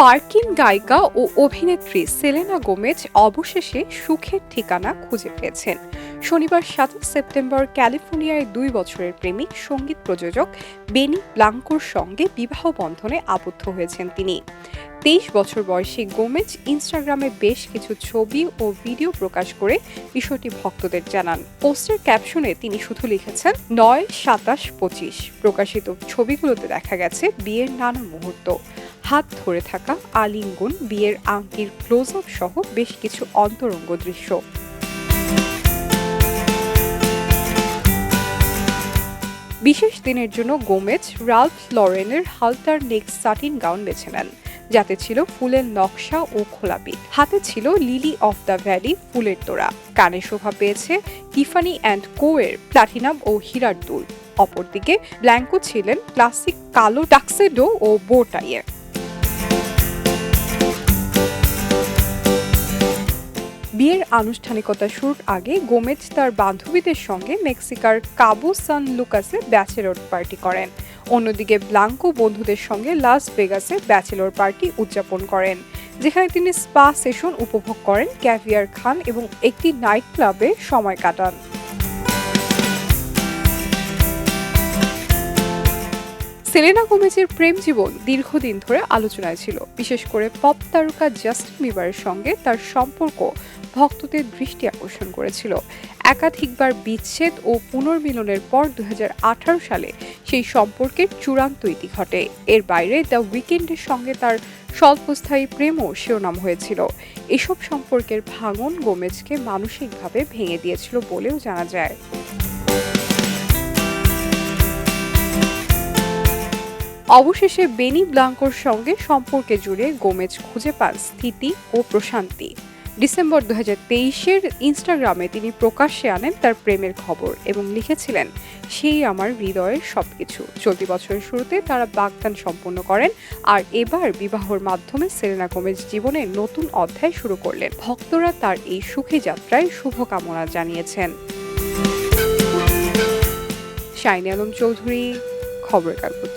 মার্কিন গায়িকা ও অভিনেত্রী সেলেনা গোমেজ অবশেষে সুখের ঠিকানা খুঁজে পেয়েছেন। শনিবার সাতাশ সেপ্টেম্বর ক্যালিফোর্নিয়ায় দুই বছরের প্রেমিক সংগীত প্রযোজক বেনি ব্লাঙ্কোর সঙ্গে বিবাহ বন্ধনে আবদ্ধ হয়েছেন তিনি। তেইশ বছর বয়সী গোমেজ ইনস্টাগ্রামে বেশ কিছু ছবি ও ভিডিও প্রকাশ করে বিষয়টি ভক্তদের জানান। পোস্টের ক্যাপশনে তিনি শুধু লিখেছেন, নয়, সাতাশ, পঁচিশ। প্রকাশিত ছবিগুলোতে দেখা গেছে বিয়ের নানা মুহূর্ত। হাত ধরে থাকা আলিঙ্গন বিয়ের আংটির ক্লোজ আপ সহ বেশ কিছু অন্তরঙ্গ দৃশ্য। বিশেষ দিনের জন্য গোমেজ রালফ লরেনের হালতার নেক সাটিন গাউন বেছে নেন, যাতে ছিল ফুলের নকশা ও খোলাপি হাতে ছিল লিলি অফ দ্য ভ্যালি ফুলের তোড়া। কানে শোভা পেয়েছে টিফানি অ্যান্ড কোয়ের প্লাটিনাম ও হীরার দুল। অপরদিকে ব্ল্যাঙ্কো ছিলেন ক্লাসিক কালো টাক্সেডো ও বোটাইয়ে। বিয়ের আনুষ্ঠানিকতা শুরুর আগে গোমেজ তার বান্ধবীদের সঙ্গে মেক্সিকার কাবো সান লুকাসে ব্যাচেলর পার্টি করেন। অন্যদিকে ব্লাঙ্কো বন্ধুদের সঙ্গে লাস ভেগাসে ব্যাচেলর পার্টি উদযাপন করেন, যেখানে তিনি স্পা সেশন উপভোগ করেন, ক্যাভিয়ার খান এবং একটি নাইট ক্লাবে সময় কাটান। সেলেনা গোমেজের প্রেম জীবন দীর্ঘদিন ধরে আলোচনায় ছিল। বিশেষ করে পপ তারকা জাস্টিন বিবারের সঙ্গে তার সম্পর্ক ভক্তদের দৃষ্টি আকর্ষণ করেছিল। একাধিকবার বিচ্ছেদ ও পুনর্মিলনের পর দুহাজার আঠারো সালে সেই সম্পর্কের চূড়ান্ত ইতি ঘটে। এর বাইরে দ্য উইকেন্ডের সঙ্গে তার স্বল্পস্থায়ী প্রেমও শিরোনাম হয়েছিল। এসব সম্পর্কের ভাঙন গোমেজকে মানসিকভাবে ভেঙে দিয়েছিল বলেও জানা যায়। অবশেষে বেনি ব্লাঙ্কোর সঙ্গে সম্পর্কে জুড়ে গোমেজ খুঁজে পান স্থিতি ও প্রশান্তি। ডিসেম্বর দু তেইশের ইনস্টাগ্রামে তিনি প্রকাশ্যে আনেন তার প্রেমের খবর এবং লিখেছিলেন, সেই আমার হৃদয়ের সব কিছু চলতি বছরের শুরুতে তারা বাগদান সম্পন্ন করেন আর এবার বিবাহর মাধ্যমে সেরেনা গোমেজ জীবনে নতুন অধ্যায় শুরু করলেন। ভক্তরা তার এই সুখী যাত্রায় শুভকামনা জানিয়েছেন। শাইনি আলম চৌধুরী, খবরের কাগজ।